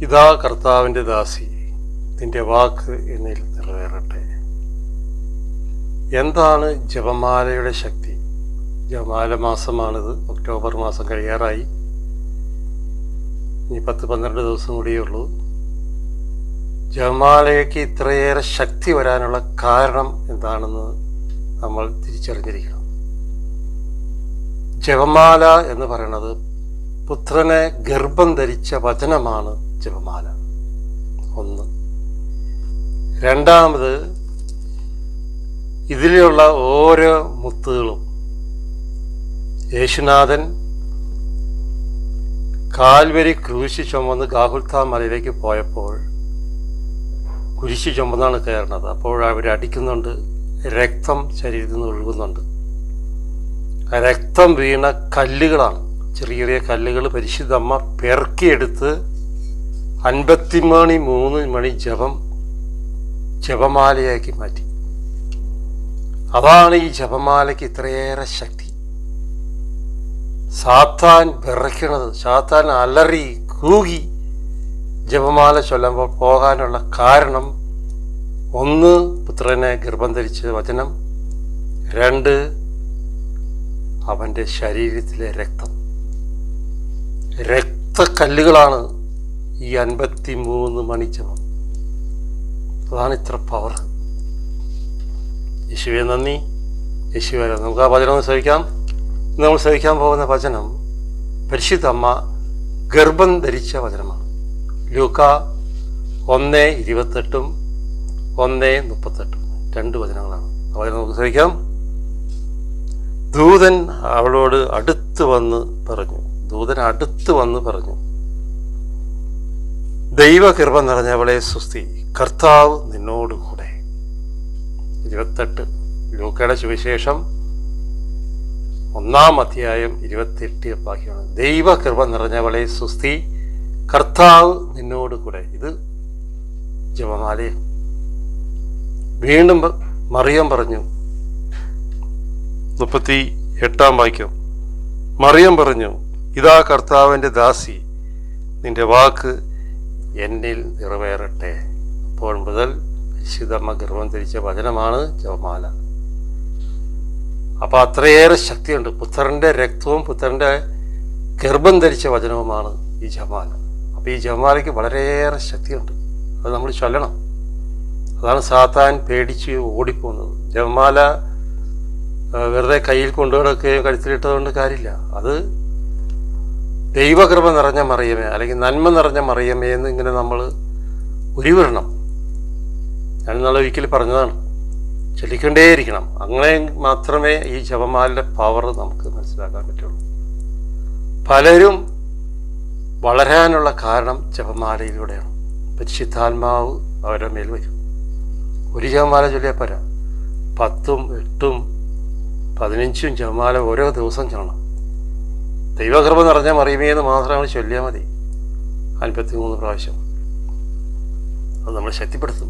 ഇതാ കർത്താവിന്റെ ദാസി നിന്റെ വാക്ക് എന്നിൽ നിറവേറട്ടെ. എന്താണ് ജപമാലയുടെ ശക്തി? ജപമാല മാസമാണിത്. ഒക്ടോബർ മാസം കഴിയാറായി. ഇനി പത്ത് പന്ത്രണ്ട് ദിവസം കൂടിയേ ഉള്ളൂ. ജപമാലയ്ക്ക് ഇത്രയേറെ ശക്തി വരാനുള്ള കാരണം എന്താണെന്ന് നമ്മൾ തിരിച്ചറിഞ്ഞിരിക്കണം. ജപമാല എന്ന് പറയുന്നത് പുത്രനെ ഗർഭം ധരിച്ച വചനമാണ് ജപമാല. ഒന്ന്. രണ്ടാമത് ഇതിലുള്ള ഓരോ മുത്തുകളും യേശുനാഥൻ കാൽവരി ക്രൂശി ചുമന്ന് ഗാഹുൽത്താ മലയിലേക്ക് പോയപ്പോൾ കുരിശി ചുമന്നാണ് കയറുന്നത്. അപ്പോൾ അവർ അടിക്കുന്നുണ്ട് രക്തം ശരീരത്തിൽ നിന്ന് ഒഴുകുന്നുണ്ട്. രക്തം വീണ കല്ലുകളാണ്. ചെറിയ ചെറിയ കല്ലുകൾ പരിശുദ്ധമ്മ പെറുക്കിയെടുത്ത് അൻപത്തി മണി മൂന്ന് മണി ജപം ജപമാലയാക്കി മാറ്റി. അതാണ് ഈ ജപമാലയ്ക്ക് ഇത്രയേറെ ശക്തി. സാത്താൻ വിറയ്ക്കണത് സാത്താൻ അലറി കൂകി ജപമാല ചൊല്ലുമ്പോൾ പോകാനുള്ള കാരണം ഒന്ന് പുത്രനെ ഗർഭം ധരിച്ച വചനം. രണ്ട് അവന്റെ ശരീരത്തിലെ രക്തം. രക്തക്കല്ലുകളാണ് ഈ അൻപത്തി മൂന്ന് മണി ജപം അതാണ് ഇത്ര പവർ യേശുവെ നന്ദി. യേശുവെ നമുക്ക് ആ വചനം ഒന്ന് ശ്രമിക്കാം ഇന്ന് നമ്മൾ ശ്രവിക്കാൻ പോകുന്ന വചനം പരിശുദ്ധമ്മ ഗർഭം ധരിച്ച വചനമാണ്. ലൂക്ക ഒന്ന് ഇരുപത്തെട്ടും ഒന്ന് മുപ്പത്തെട്ടും. രണ്ട് വചനങ്ങളാണ്. അവർ നമുക്ക് ശ്രമിക്കാം ദൂതൻ അവളോട് അടുത്ത് വന്ന് പറഞ്ഞു ദൂതൻ അടുത്ത് വന്ന് പറഞ്ഞു ദൈവകൃപ നിറഞ്ഞവളെ സുസ്തി കർത്താവ് നിന്നോടുകൂടെ. ഇരുപത്തെട്ട് ലൂക്കയുടെ സുവിശേഷം ഒന്നാം അധ്യായം ഇരുപത്തെട്ട് ബാക്കിയാണ് ദൈവകൃപ നിറഞ്ഞവളെ സുസ്തി കർത്താവ് നിന്നോട് കൂടെ ഇത് ജപമാലയം വീണ്ടും മറിയം പറഞ്ഞു മുപ്പത്തി എട്ടാം വാക്യം. മറിയം പറഞ്ഞു ഇതാ കർത്താവിന്റെ ദാസി നിന്റെ വാക്ക് എന്നിൽ നിറവേറട്ടെ. അപ്പോൾ മുതൽ വിശുദ്ധമ്മ ഗർഭം ധരിച്ച വചനമാണ് ജപമാല. അപ്പോൾ അത്രയേറെ ശക്തിയുണ്ട്. പുത്രന്റെ രക്തവും പുത്രന്റെ ഗർഭം ധരിച്ച വചനവുമാണ് ഈ ജപമാല. അപ്പോൾ ഈ ജപമാലയ്ക്ക് വളരെയേറെ ശക്തിയുണ്ട്. അത് നമ്മൾ ചൊല്ലണം. അതാണ് സാത്താൻ പേടിച്ച് ഓടിപ്പോകുന്നത്. ജപമാല വെറുതെ കയ്യിൽ കൊണ്ടുനടക്കുകയും കഴുത്തിലിട്ടതുകൊണ്ട് കാര്യമില്ല. അത് ദൈവകൃപ നിറഞ്ഞ മറിയമേ അല്ലെങ്കിൽ നന്മ നിറഞ്ഞ മറിയമേ എന്ന് ഇങ്ങനെ നമ്മൾ ഉരുവിടണം ഞാൻ ഇന്നാളെ ഒരിക്കൽ പറഞ്ഞതാണ് ചൊല്ലിക്കൊണ്ടേയിരിക്കണം അങ്ങനെ മാത്രമേ ഈ ജപമാലിന്റെ പവർ നമുക്ക് മനസ്സിലാക്കാൻ പറ്റുള്ളൂ. പലരും വളരാനുള്ള കാരണം ജപമാലയിലൂടെയാണ്. പരിശുദ്ധാത്മാവ് അവരുടെ മേൽ വരും. ഒരു ജപമാല ചൊല്ലിയാൽ പോരാ. പത്തും എട്ടും പതിനഞ്ചും ജപമാല ഓരോ ദിവസം ചൊല്ലണം. ദൈവകൃപ നിറഞ്ഞ മറിയമേന്ന് മാത്രമാണ് ചൊല്ലിയാൽ മതി. അൻപത്തി മൂന്ന് പ്രാവശ്യം. അത് നമ്മളെ ശക്തിപ്പെടുത്തും.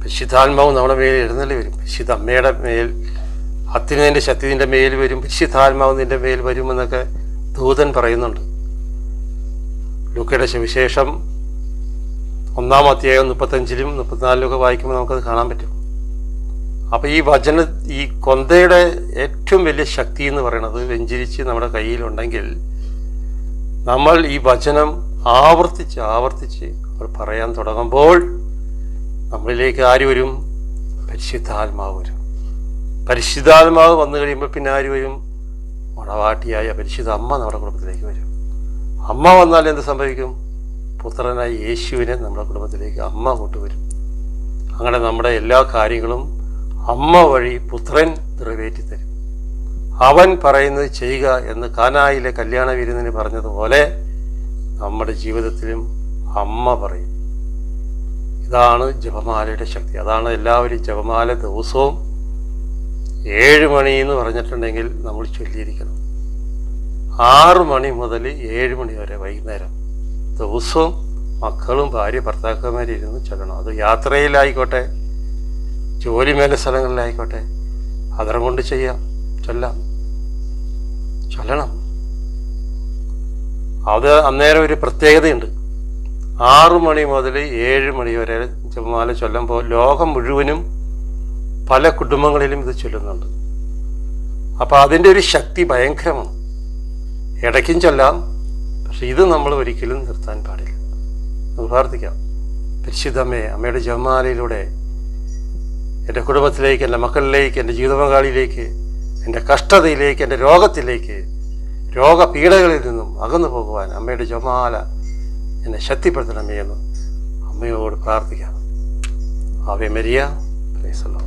പരിശുദ്ധാത്മാവ് നമ്മുടെ മേൽ എഴുന്നള്ളി വരും. പരിശുദ്ധ അമ്മയുടെ മേൽ അത്യുനതിന്റെ ശക്തി നിന്റെ മേൽ വരും. പരിശുദ്ധാത്മാവ് നിന്റെ മേൽ വരുമെന്നൊക്കെ ദൂതൻ പറയുന്നുണ്ട്. ലൂക്കയുടെ സുവിശേഷം ഒന്നാം അധ്യായം മുപ്പത്തഞ്ചിലും മുപ്പത്തിനാലിലും ഒക്കെ വായിക്കുമ്പോൾ നമുക്കത് കാണാൻ പറ്റും. അപ്പോൾ ഈ വചന ഈ കൊന്തയുടെ ഏറ്റവും വലിയ ശക്തി എന്ന് പറയുന്നത് വെഞ്ചരിച്ച് നമ്മുടെ കയ്യിലുണ്ടെങ്കിൽ നമ്മൾ ഈ വചനം ആവർത്തിച്ച് ആവർത്തിച്ച് അവർ പറയാൻ തുടങ്ങുമ്പോൾ നമ്മളിലേക്ക് ആര് വരും? പരിശുദ്ധാത്മാവ് വരും. പരിശുദ്ധാത്മാവ് വന്നു കഴിയുമ്പോൾ പിന്നെ ആര് വരും? മണവാട്ടിയായ പരിശുദ്ധ അമ്മ നമ്മുടെ കുടുംബത്തിലേക്ക് വരും. അമ്മ വന്നാൽ എന്ത് സംഭവിക്കും? പുത്രനായ യേശുവിനെ നമ്മുടെ കുടുംബത്തിലേക്ക് അമ്മ കൊണ്ടുവരും. അങ്ങനെ നമ്മുടെ എല്ലാ കാര്യങ്ങളും അമ്മ വഴി പുത്രൻ നിറവേറ്റിത്തരും. അവൻ പറയുന്നത് ചെയ്യുക എന്ന് കാനായിലെ കല്യാണ വിരുന്നിന് പറഞ്ഞതുപോലെ നമ്മുടെ ജീവിതത്തിലും അമ്മ പറയും. ഇതാണ് ജപമാലയുടെ ശക്തി. അതാണ് എല്ലാവരും ജപമാല ദിവസവും ഏഴ് മണി എന്ന് പറഞ്ഞിട്ടുണ്ടെങ്കിൽ നമ്മൾ ചൊല്ലിയിരിക്കണം ആറ് മണി മുതൽ ഏഴ് മണി വരെ വൈകുന്നേരം ദിവസവും മക്കളും ഭാര്യ ഭർത്താക്കന്മാരും ഇരുന്ന് ചൊല്ലണം. അത് യാത്രയിലായിക്കോട്ടെ ജോലി മേലെ സ്ഥലങ്ങളിലായിക്കോട്ടെ. അതരം കൊണ്ട് ചെയ്യാം. ചൊല്ലാം. ചൊല്ലണം. അത് അന്നേരം ഒരു പ്രത്യേകതയുണ്ട്. ആറു മണി മുതൽ ഏഴ് മണി വരെ ജപമാല ചൊല്ലുമ്പോൾ ലോകം മുഴുവനും പല കുടുംബങ്ങളിലും ഇത് ചൊല്ലുന്നുണ്ട്. അപ്പോൾ അതിന്റെ ഒരു ശക്തി ഭയങ്കരമാണ്. ഇടയ്ക്കും ചൊല്ലാം. പക്ഷെ ഇത് നമ്മൾ ഒരിക്കലും നിർത്താൻ പാടില്ല. പ്രാർത്ഥിക്കാം. പരിശുദ്ധമ്മേ അമ്മയുടെ ജപമാലയിലൂടെ എന്റെ കുടുംബത്തിലേക്ക് എന്റെ മക്കളിലേക്ക് എന്റെ ജീവിത പങ്കാളിയിലേക്ക് എന്റെ കഷ്ടതയിലേക്ക് എന്റെ രോഗത്തിലേക്ക് രോഗപീഠകളിൽ നിന്നും അകന്നു പോകുവാൻ അമ്മയുടെ ജപമാല എന്നെ ശക്തിപ്പെടുത്തണമേ എന്ന് അമ്മയോട് പ്രാർത്ഥിക്കാം. Ave Maria പ്രൈസല്ലോ